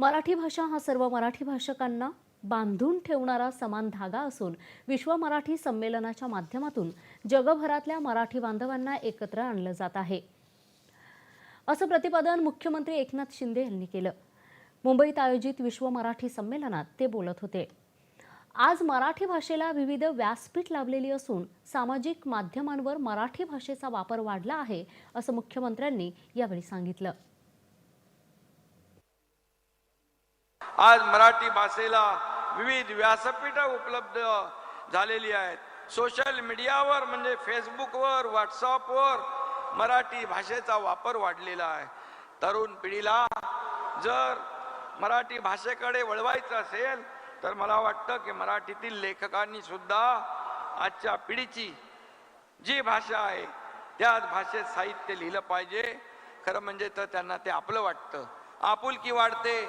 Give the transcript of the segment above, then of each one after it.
मराठी भाषा हा सर्व मराठी भाषकांना बांधून ठेवणारा समान धागा असून विश्व मराठी संमेलनाच्या माध्यमातून जगभरातल्या मराठी बांधवांना एकत्र आणलं जात आहे. असं प्रतिपादन मुख्यमंत्री एकनाथ शिंदे यांनी केलं. मुंबईत आयोजित विश्व मराठी संमेलनात ते बोलत होते. आज मराठी भाषेला विविध व्यासपीठ लाभलेली असून सामाजिक माध्यमांवर मराठी भाषेचा वापर वाढला आहे असं मुख्यमंत्र्यांनी यावेळी सांगितलं. आज मराठी भाषेला विविध व्यासपीठं उपलब्ध झालेली आहेत. सोशल मीडियावर म्हणजे फेसबुकवर व्हॉट्सअपवर मराठी भाषेचा वापर वाढलेला आहे. तरुण पिढीला जर मराठी भाषेकडे वळवायचं असेल तर मला वाटतं की मराठीतील लेखकांनी सुद्धा आजच्या पिढीची जी भाषा आहे त्याच भाषेत साहित्य लिहिलं पाहिजे. खरं म्हणजे तर त्यांना ते आपलं वाटतं. आपुलकी वाढते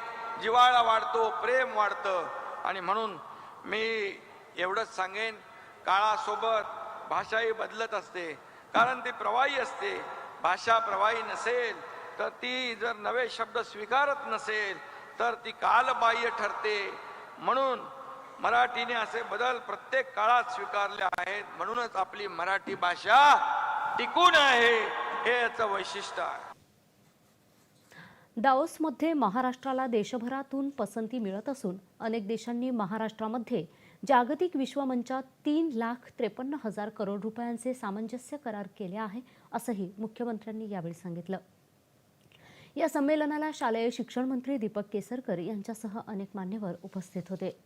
जिव्हाळा वाढतो प्रेम वाढतं. आणि म्हणून मी एवढंच सांगेन काळासोबत भाषाही बदलत असते. कारण ती प्रवाही असते. भाषा प्रवाही नसेल तर ती जर नवे शब्द स्वीकारत नसेल तर ती कालबाह्य ठरते. म्हणून मराठीने असे बदल प्रत्येक काळात स्वीकारले आहेत. म्हणूनच आपली मराठी भाषा टिकून आहे. हे याचं वैशिष्ट्य आहे. दाओसमध्ये महाराष्ट्राला देशभरातून पसंती मिळत असून अनेक देशांनी महाराष्ट्रामध्ये जागतिक विश्वमंचात तीन लाख त्रेपन्न हजार करोड रुपयांचे सामंजस्य करार केले आहे असंही मुख्यमंत्र्यांनी यावेळी सांगितलं. या संमेलनाला शालेय शिक्षण मंत्री दीपक केसरकर यांच्यासह अनेक मान्यवर उपस्थित होते.